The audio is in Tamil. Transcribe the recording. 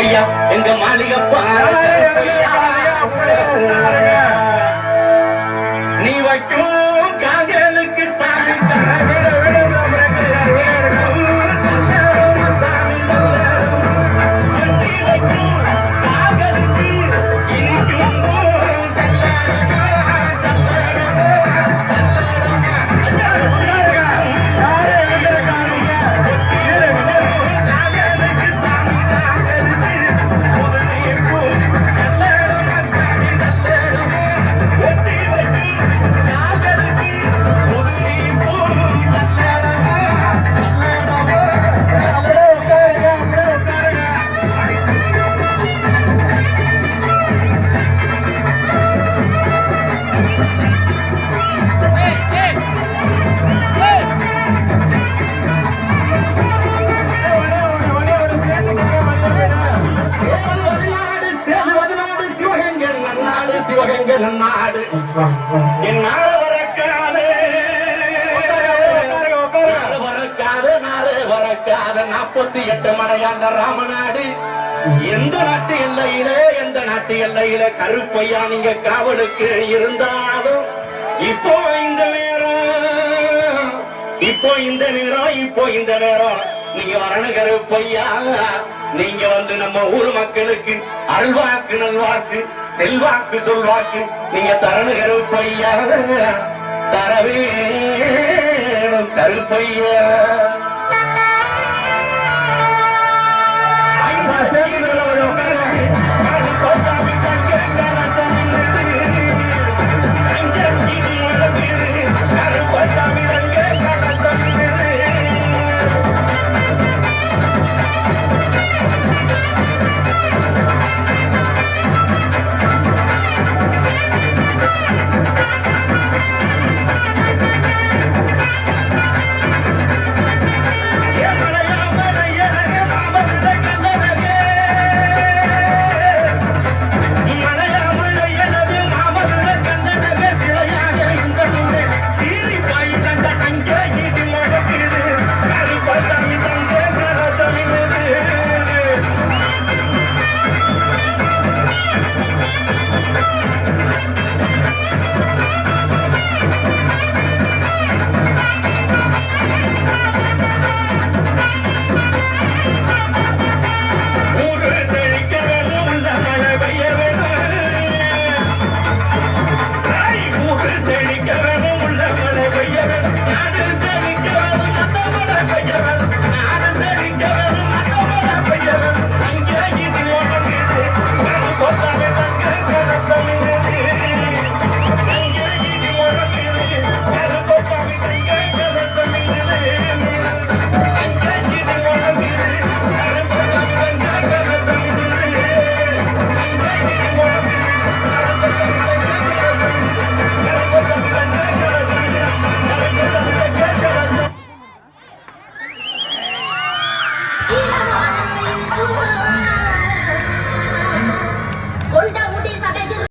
கருப்பையா எங்க மாளிகப்பா. நீ வைக்கும் காதலுக்கு சாமி நன்னாடு நாடு. என்னால் வரக்காது வரக்காது நாடு வரக்காது நாற்பத்தி எட்டு மடையாண்ட ராமநாடு. எந்த நாட்டு எல்லையிலே எந்த நாட்டு எல்லையில கருப்பையா நீங்க காவலுக்கு இருந்தாலும் இப்போ இந்த நேரம் இப்போ இந்த நேரம் இப்போ இந்த நேரம். நீங்க வரணும் கருப்பையா. நீங்க வந்து நம்ம ஊர் மக்களுக்கு அல்வாக்கு நல்வாக்கு செல்வாக்கு சொல்வாக்கு நீங்க தரணும் கருப்பையா தரவே கருப்பையா